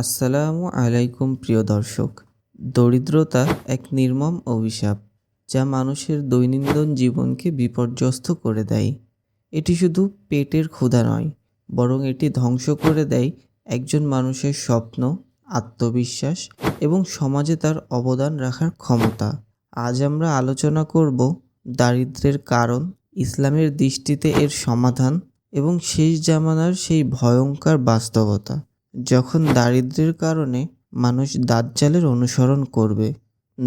আসসালামু আলাইকুম, প্রিয় দর্শক। দরিদ্রতা এক নির্মম অভিশাপ, যা মানুষের দৈনন্দিন জীবনকে বিপর্যস্ত করে দেয়। এটি শুধু পেটের ক্ষুধা নয়, বরং এটি ধ্বংস করে দেয় একজন মানুষের স্বপ্ন, আত্মবিশ্বাস এবং সমাজে তার অবদান রাখার ক্ষমতা। আজ আমরা আলোচনা করব দারিদ্র্যের কারণ, ইসলামের দৃষ্টিতে এর সমাধান এবং শেষ জামানার সেই ভয়ঙ্কর বাস্তবতা। যখন দারিদ্র্যের কারণে মানুষ দাজ্জালের অনুসরণ করবে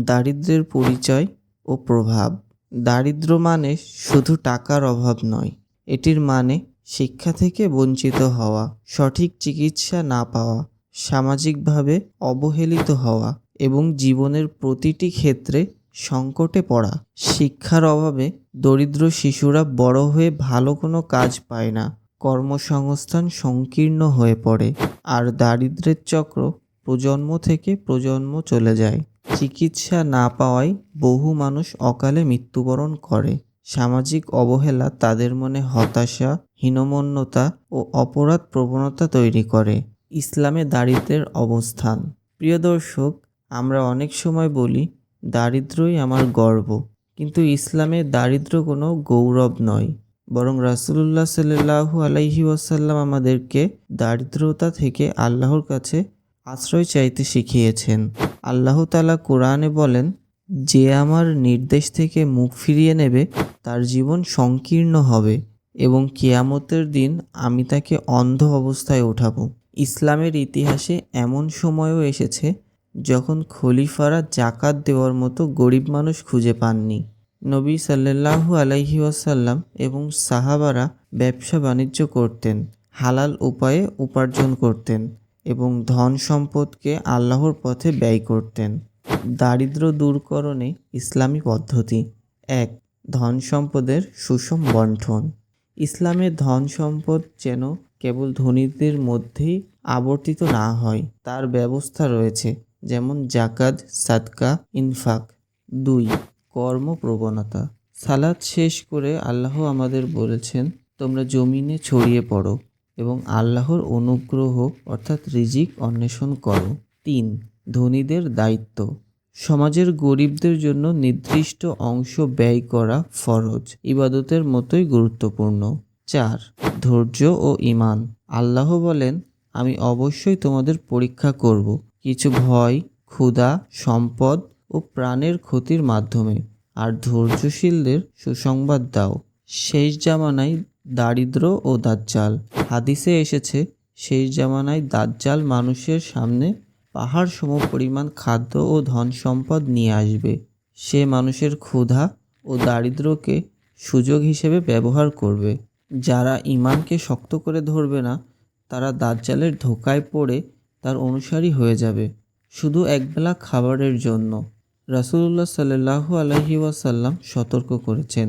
দারিদ্র্যের পরিচয় ও প্রভাব। দারিদ্র্য মানে শুধু টাকার অভাব নয়, এটির মানে শিক্ষা থেকে বঞ্চিত হওয়া, সঠিক চিকিৎসা না পাওয়া, সামাজিকভাবে অবহেলিত হওয়া এবং জীবনের প্রতিটি ক্ষেত্রে সংকটে পড়া। শিক্ষার অভাবে দরিদ্র শিশুরা বড় হয়ে ভালো কোনো কাজ পায় না। কর্মসংস্থান সংকীর্ণ হয়ে পড়ে আর দারিদ্র্যের চক্র প্রজন্ম থেকে প্রজন্ম চলে যায়। চিকিৎসা না পাওয়ায় বহু মানুষ অকালে মৃত্যুবরণ করে। সামাজিক অবহেলা তাদের মনে হতাশা, হীনমন্যতা ও অপরাধ প্রবণতা তৈরি করে। ইসলামে দারিদ্র্যের অবস্থান। প্রিয় দর্শক, আমরা অনেক সময় বলি দারিদ্র্যই আমার গর্ব। কিন্তু ইসলামে দারিদ্র্য কোনো গৌরব নয়। বরং রাসুলুল্লাহ সাল্লাহু আলাইহি ওয়াসাল্লাম আমাদেরকে দারিদ্রতা থেকে আল্লাহর কাছে আশ্রয় চাইতে শিখিয়েছেন। আল্লাহ তালা কোরআনে বলেন, যে আমার নির্দেশ থেকে মুখ ফিরিয়ে নেবে, তার জীবন সংকীর্ণ হবে এবং কিয়ামতের দিন আমি তাকে অন্ধ অবস্থায় ওঠাবো ইসলামের ইতিহাসে এমন সময়ও এসেছে যখন খলিফারা জাকাত দেওয়ার মতো গরিব মানুষ খুঁজে পাননি। নবী সাল্লাল্লাহু আলাইহি ওয়াসাল্লাম এবং সাহাবারা ব্যবসা বাণিজ্য করতেন, হালাল উপায়ে উপার্জন করতেন এবং ধন সম্পদকে আল্লাহর পথে ব্যয় করতেন। দারিদ্র দূরকরণে ইসলামী পদ্ধতি। এক, ধন সম্পদের সুষম বন্টন। ইসলামের ধন সম্পদ যেন কেবল ধনীদের মধ্যেই আবর্তিত না হয়, তার ব্যবস্থা রয়েছে, যেমন জাকাত, সাদকা, ইনফাক। দুই কর্মপ্রবণতা। সালাদ শেষ করে আল্লাহ আমাদের বলেছেন, তোমরা জমিনে ছড়িয়ে পড়ো এবং আল্লাহর অনুগ্রহ অর্থাৎ রিজিক অন্বেষণ করো। তিন, ধনীদের দায়িত্ব। সমাজের গরিবদের জন্য নির্দিষ্ট অংশ ব্যয় করা ফরজ, ইবাদতের মতোই গুরুত্বপূর্ণ। চার, ধৈর্য ও ইমান আল্লাহ বলেন, আমি অবশ্যই তোমাদের পরীক্ষা করব। কিছু ভয়, ক্ষুধা, সম্পদ ও প্রাণের ক্ষতির মাধ্যমে আর ধৈর্যশীলদের সুসংবাদ দাও। শেষ জামানায় দারিদ্র ও দাজ্জাল। হাদিসে এসেছে, শেষ জামানায় দাজ্জাল মানুষের সামনে পাহাড় সম পরিমাণ খাদ্য ও ধন সম্পদ নিয়ে আসবে। সে মানুষের ক্ষুধা ও দারিদ্রকে সুযোগ হিসেবে ব্যবহার করবে। যারা ইমানকে শক্ত করে ধরবে না, তারা দাজ্জালের ধোকায় পড়ে তার অনুসারী হয়ে যাবে। শুধু একবেলা খাবারের জন্য। রাসুলুল্লাহ সাল্লাহু আলহি ওয়াসাল্লাম সতর্ক করেছেন,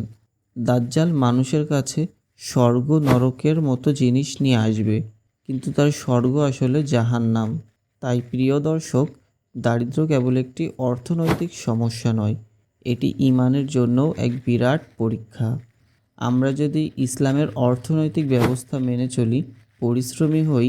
দাজ্জাল মানুষের কাছে স্বর্গ নরকের মতো জিনিস নিয়ে আসবে, কিন্তু তার স্বর্গ আসলে জাহান্নাম। তাই প্রিয় দর্শক, দারিদ্র কেবল একটি অর্থনৈতিক সমস্যা নয়, এটি ইমানের জন্যও এক বিরাট পরীক্ষা। আমরা যদি ইসলামের অর্থনৈতিক ব্যবস্থা মেনে চলি, পরিশ্রমী হই,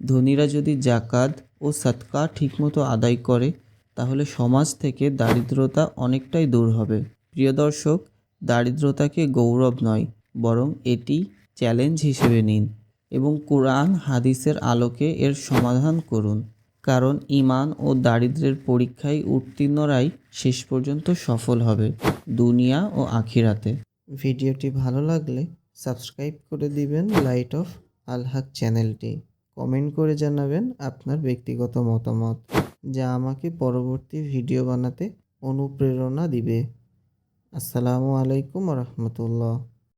ধনীরা যদি জাকাত ও সৎকা ঠিকমতো আদায় করে তাহলে সমাজ থেকে দারিদ্রতা অনেকটাই দূর হবে। প্রিয় দর্শক, দারিদ্রতাকে গৌরব নয়, বরং এটি চ্যালেঞ্জ হিসেবে নিন এবং কোরআন হাদিসের আলোকে এর সমাধান করুন, কারণ ইমান ও দারিদ্রের পরীক্ষায় উত্তীর্ণরাই শেষ পর্যন্ত সফল হবে দুনিয়া ও আখিরাতে। ভিডিওটি ভালো লাগলে সাবস্ক্রাইব করে দিবেন লাইট অফ আলহাক চ্যানেলটি। কমেন্ট করে জানাবেন আপনার ব্যক্তিগত মতামত। যা আমাকে পরবর্তী ভিডিও বানাতে অনুপ্রেরণা দিবে। আসসালামু আলাইকুম রহমতুল্লাহ।